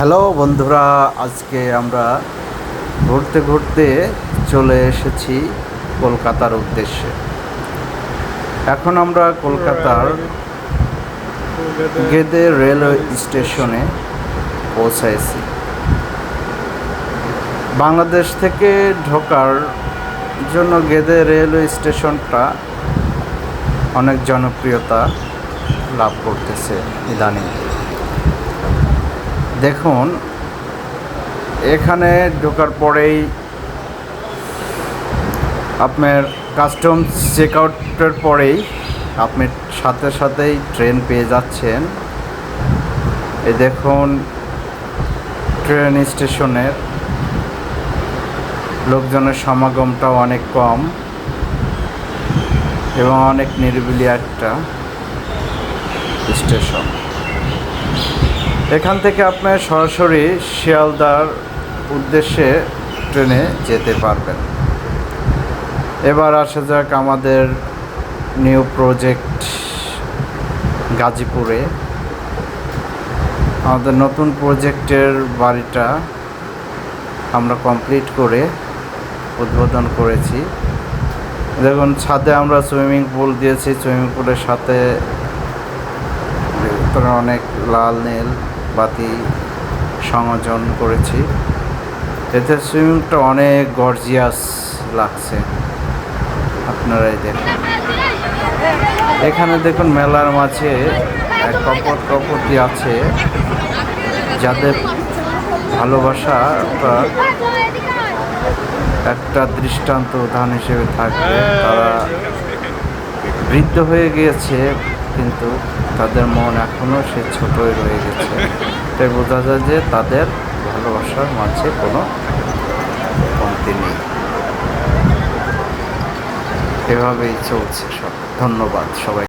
Hello বন্ধুরা, আজকে আমরা ঘুরতে ঘুরতে চলে এসেছি কলকাতার উদ্দেশ্যে। এখন আমরা কলকাতার গেদে রেলওয়ে স্টেশনে পৌঁছাইছি। বাংলাদেশ থেকে ঢোকার জন্য গেদে রেলওয়ে স্টেশনটা অনেক জনপ্রিয়তা লাভ করতেছে ইদানিং। দেখুন, এখানে ঢোকার পরেই আপনার কাস্টমস চেক আউটের পরেই আপনি সাথে সাথেই ট্রেন পেয়ে যাচ্ছেন। এই দেখুন ট্রেন স্টেশনের লোকজনের সমাগমটাও অনেক কম এবং অনেক নিরিবিলি একটা স্টেশন এখান থেকে আপনি সরাসরি শিয়ালদার উদ্দেশ্যে ট্রেনে যেতে পারবেন। এবার আসা যাক আমাদের নিউ প্রজেক্ট গাজীপুরে। আমাদের নতুন প্রজেক্টের বাড়িটা আমরা কমপ্লিট করে উদ্বোধন করেছি। দেখুন, ছাদে আমরা সুইমিং পুল দিয়েছি। সুইমিং পুলের সাথে অনেক লাল নীল। বাতি সংযোজন করেছি। এতে সুইমিংটা অনেক গর্জিয়াস লাগছে। আপনারাই দেখুন। এখানে দেখুন মেলার মাঝে এক কপট কপটি আছে। যাদের ভালোবাসা একটা একটা দৃষ্টান্ত উদাহরণ হিসেবে থাকবে, তারা বৃদ্ধ হয়ে গিয়েছে। কিন্তু তাদের মন এখনও সে ছোটই রয়ে গেছে। তাই বোঝা যায় যে তাদের ভালোবাসার মাঝে কোনো কমতি নেই। এভাবেই চলছে সব। ধন্যবাদ সবাই